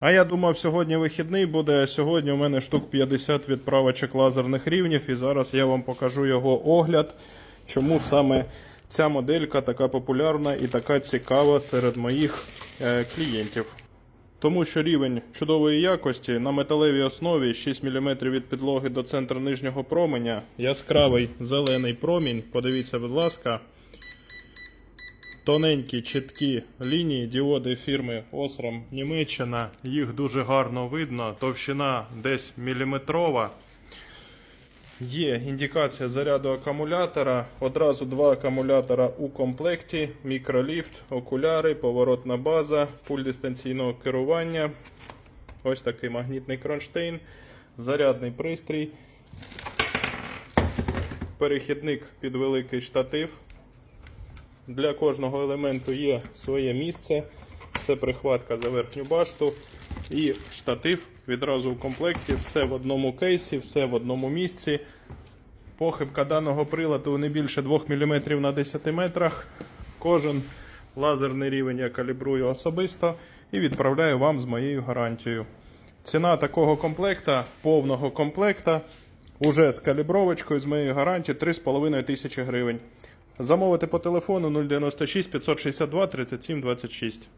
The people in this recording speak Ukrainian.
А я думав, сьогодні вихідний буде. Сьогодні у мене штук 50 відправочок лазерних рівнів, і зараз я вам покажу його огляд, чому саме ця моделька така популярна і така цікава серед моїх е, клієнтів. Тому що рівень чудової якості на металевій основі 6 мм від підлоги до центру нижнього променя, яскравий зелений промінь. Подивіться, будь ласка. Тоненькі чіткі лінії діоди фірми Osram Німеччина. Їх дуже гарно видно. Товщина десь міліметрова. Є індикація заряду акумулятора. Одразу два акумулятора у комплекті, мікроліфт, окуляри, поворотна база, пульт дистанційного керування. Ось такий магнітний кронштейн, зарядний пристрій, перехідник під великий штатив. Для кожного елементу є своє місце. Це прихватка за верхню башту і штатив відразу в комплекті. Все в одному кейсі, все в одному місці. Похибка даного приладу не більше 2 мм на 10 метрах. Кожен лазерний рівень я калібрую особисто і відправляю вам з моєю гарантією. Ціна такого комплекта, повного комплекта, уже з калібровочкою з моєю гарантією 3,5 тисячі гривень. Замовити по телефону 096 562 37 26.